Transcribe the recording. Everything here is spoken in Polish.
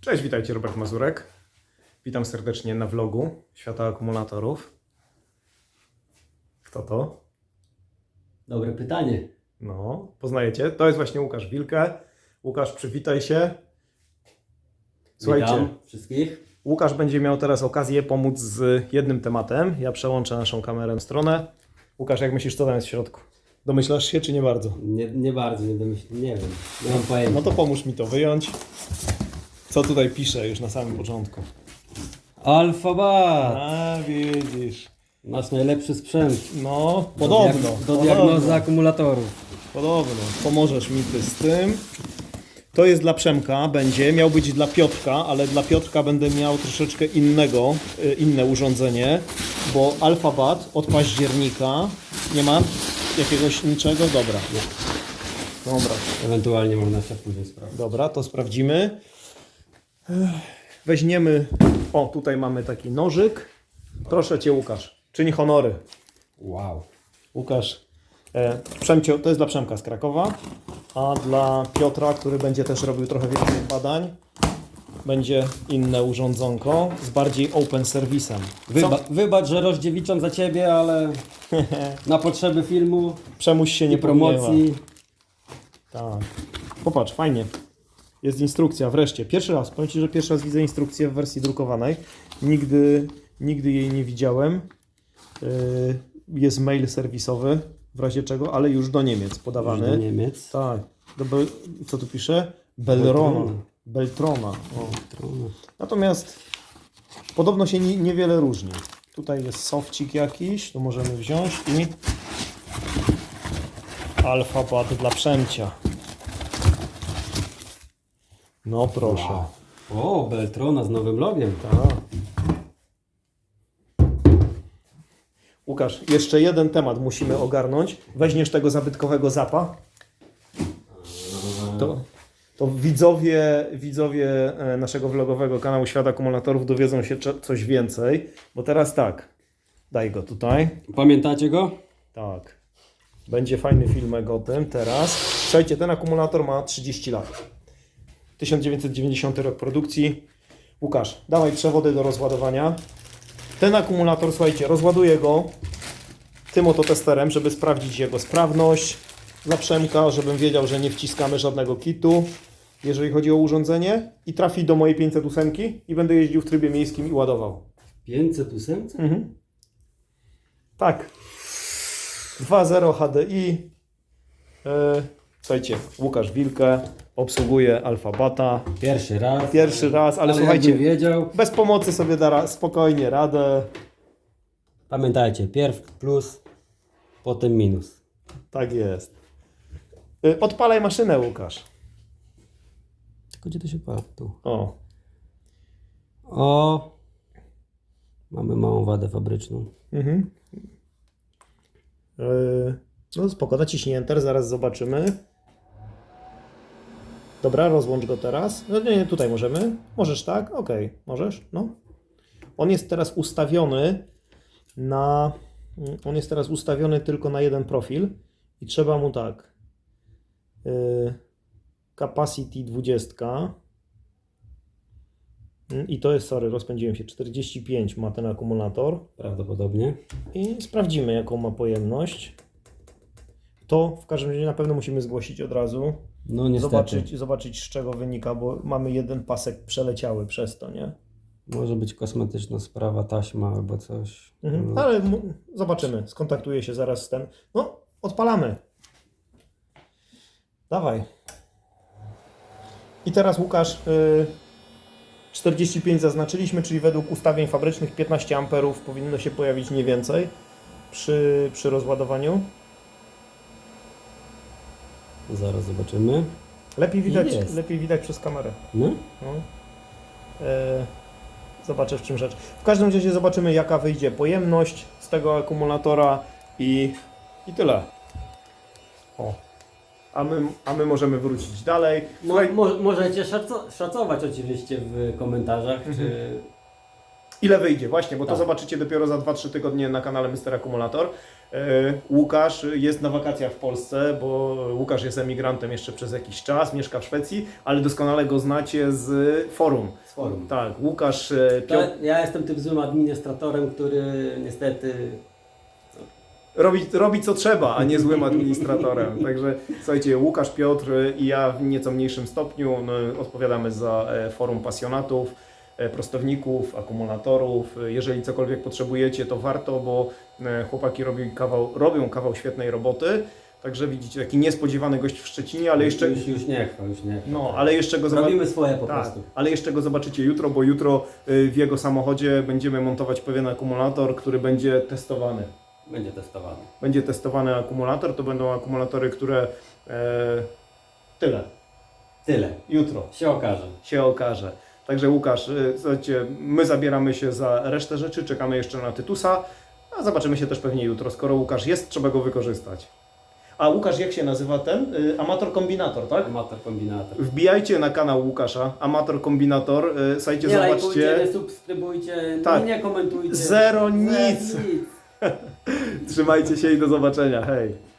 Cześć, witajcie, Robert Mazurek. Witam serdecznie na vlogu Świata Akumulatorów. Kto to? Dobre pytanie. No, poznajecie? To jest właśnie Łukasz Wilke. Łukasz, przywitaj się. Słuchajcie, Witam wszystkich. Łukasz będzie miał teraz okazję pomóc z jednym tematem. Ja przełączę naszą kamerę w stronę. Łukasz, jak myślisz, co tam jest w środku? Domyślasz się, czy nie bardzo? Nie, nie bardzo, nie domyślam, nie wiem. Nie mam pojęcia. No to pomóż mi to wyjąć. Co tutaj piszę już na samym początku? Alfabat! A, widzisz. Nasz najlepszy sprzęt. No, Do podobno. diag- Do podobno. diagnozy akumulatorów. Podobno. Pomożesz mi ty z tym. To jest dla Przemka, będzie. Miał być dla Piotrka, ale dla Piotrka będę miał troszeczkę innego, y, inne urządzenie, bo Alphabat od października nie ma jakiegoś niczego. Dobra. Dobra. Ewentualnie można się później sprawdzić. Dobra, to sprawdzimy. Weźmiemy. O, tutaj mamy taki nożyk. Proszę cię, Łukasz. Czyń honory. Wow. Łukasz, e, Przemcio, to jest dla Przemka z Krakowa, a dla Piotra, który będzie też robił trochę więcej badań, będzie inne urządzonko z bardziej open serwisem. Wyba wybacz, że rozdziewiczam za ciebie, ale na potrzeby filmu Przemuś się i nie promocji. promocji. Tak. Popatrz, fajnie. Jest instrukcja, wreszcie. Pierwszy raz, powiem Ci, że pierwszy raz widzę instrukcję w wersji drukowanej. Nigdy, nigdy jej nie widziałem. Yy, Jest mail serwisowy, w razie czego, ale już do Niemiec podawany. Do Niemiec. Tak. Do Bel... Co tu pisze? Belrona. Beltrona. Beltrona. O. Natomiast podobno się ni- niewiele różni. Tutaj jest sofcik jakiś, to możemy wziąć i alfabet dla Przemcia. No proszę. O, Beltrona z nowym logiem. Tak. Łukasz, jeszcze jeden temat musimy ogarnąć. Weźmiesz tego zabytkowego zapa. To, to widzowie, widzowie e, naszego vlogowego kanału Świat Akumulatorów dowiedzą się coś więcej. Bo teraz tak, daj go tutaj. Pamiętacie go? Tak. Będzie fajny filmek o tym teraz. Słuchajcie, ten akumulator ma 30 lat. 1990 rok produkcji. Łukasz, dawaj przewody do rozładowania. Ten akumulator, słuchajcie, rozładuję go tym oto testerem, żeby sprawdzić jego sprawność. Dla Przemka, żebym wiedział, że nie wciskamy żadnego kitu, jeżeli chodzi o urządzenie. I trafi do mojej 508 i będę jeździł w trybie miejskim i ładował. 508? Mhm. Tak. 2.0 HDI. E, słuchajcie, Łukasz Wilke obsługuje Alfabata. Pierwszy raz. Pierwszy raz, ale, Ale słuchajcie, wiedział. bez pomocy sobie da ra- spokojnie radę. Pamiętajcie, pierw plus, potem minus. Tak jest. E, odpalaj maszynę, Łukasz. Tylko gdzie to się pala? Tu. O, O, mamy małą wadę fabryczną. mhm. E, no spoko, naciśnij Enter, zaraz zobaczymy. Dobra, rozłącz go teraz. No nie, nie, tutaj możemy. Możesz tak? Okej, możesz, no. On jest teraz ustawiony na... On jest teraz ustawiony tylko na jeden profil i trzeba mu tak. y, capacity 20. Mm, I to jest, sorry, rozpędziłem się. 45 ma ten akumulator. Prawdopodobnie. I sprawdzimy, jaką ma pojemność. To w każdym razie na pewno musimy zgłosić od razu. No niestety. Zobaczyć, zobaczyć, z czego wynika, bo mamy jeden pasek przeleciały przez to, nie? Może być kosmetyczna sprawa, taśma albo coś. Mhm. No. Ale zobaczymy. Skontaktuję się zaraz z ten. No, odpalamy. Dawaj. I teraz Łukasz, y, 45 zaznaczyliśmy, czyli według ustawień fabrycznych 15 amperów powinno się pojawić nie więcej przy, przy rozładowaniu. Zaraz zobaczymy. Lepiej widać, Jest. lepiej widać przez kamerę. No? No. E, zobaczę w czym rzecz. W każdym razie zobaczymy jaka wyjdzie pojemność z tego akumulatora i, i tyle. O. A my, a my możemy wrócić dalej. Mo, mo, możecie szaco, szacować oczywiście w komentarzach, czy Ile wyjdzie? Właśnie, bo to Tak. zobaczycie dopiero za 2-3 tygodnie na kanale Mr. Akumulator. E, Łukasz jest na wakacjach w Polsce, bo Łukasz jest emigrantem jeszcze przez jakiś czas, mieszka w Szwecji, ale doskonale go znacie z forum. Z forum. Tak, Łukasz e, To ja jestem tym złym administratorem, który niestety robi, robi co trzeba, a nie złym administratorem. Także słuchajcie, Łukasz, Piotr i ja w nieco mniejszym stopniu no, odpowiadamy za e, forum pasjonatów, prostowników, akumulatorów. E, Jeżeli cokolwiek potrzebujecie, to warto, bo e, chłopaki robią kawał, robią kawał świetnej roboty. Także widzicie, taki niespodziewany gość w Szczecinie, ale jeszcze, już, już nie chwal, już nie chwal. no, ale jeszcze go zobaczycie. Robimy swoje po Tak, prostu. ale jeszcze go zobaczycie jutro, bo jutro y, w jego samochodzie będziemy montować pewien akumulator, który będzie testowany. Będzie testowany. Będzie testowany akumulator, to będą akumulatory, które e, tyle. Tyle. Jutro Się okaże. się okaże. Także Łukasz, y, słuchajcie, my zabieramy się za resztę rzeczy, czekamy jeszcze na Tytusa, a zobaczymy się też pewnie jutro. Skoro Łukasz jest, trzeba go wykorzystać. A Łukasz, jak się nazywa ten? Y, Amator Kombinator, tak? Amator kombinator. Wbijajcie na kanał Łukasza, Amator Kombinator, y, słuchajcie, Nie lajkujcie, zobaczcie. nie subskrybujcie, Tak. nie komentujcie. Zero nic. Zero nic. Trzymajcie się i do zobaczenia. Hej.